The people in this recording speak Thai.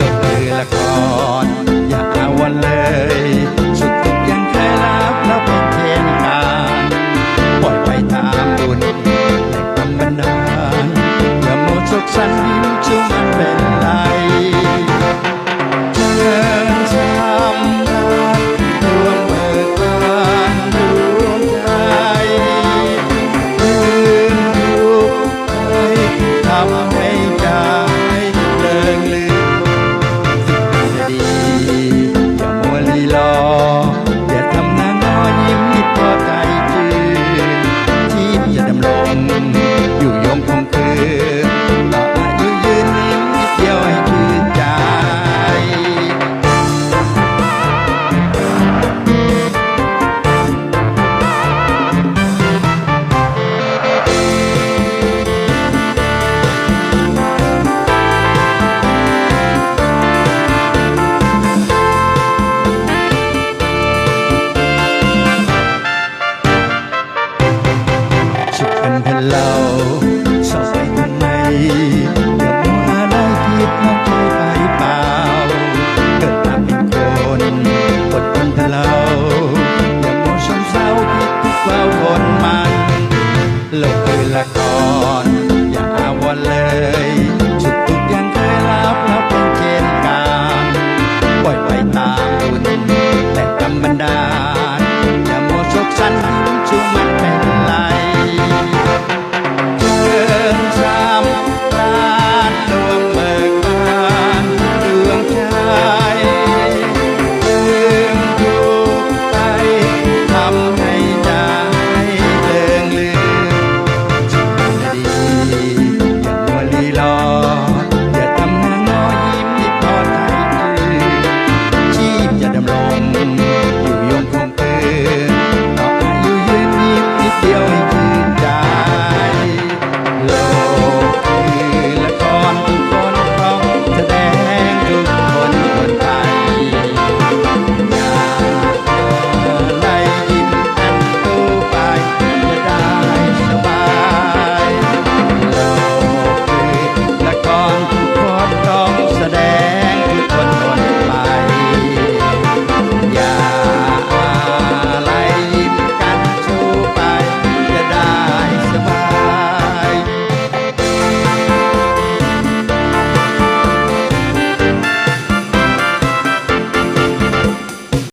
ลงเรือละครอย่าเอาวันเลย สุดทุกยังเคยรับแล้วเป็นเทนการปล่อยไปตามบุญแต่กรรมบันาลอย่าโมดสกขสันยิ้มชื่ เราชอบไปทำไมอย่ามัวอะไรผิดมันเคยไปเปล่า เกิดมาเป็นคนอดทนแต่เราอย่ามัวชมเศร้าเฝ้าคนมันโลกคือละคร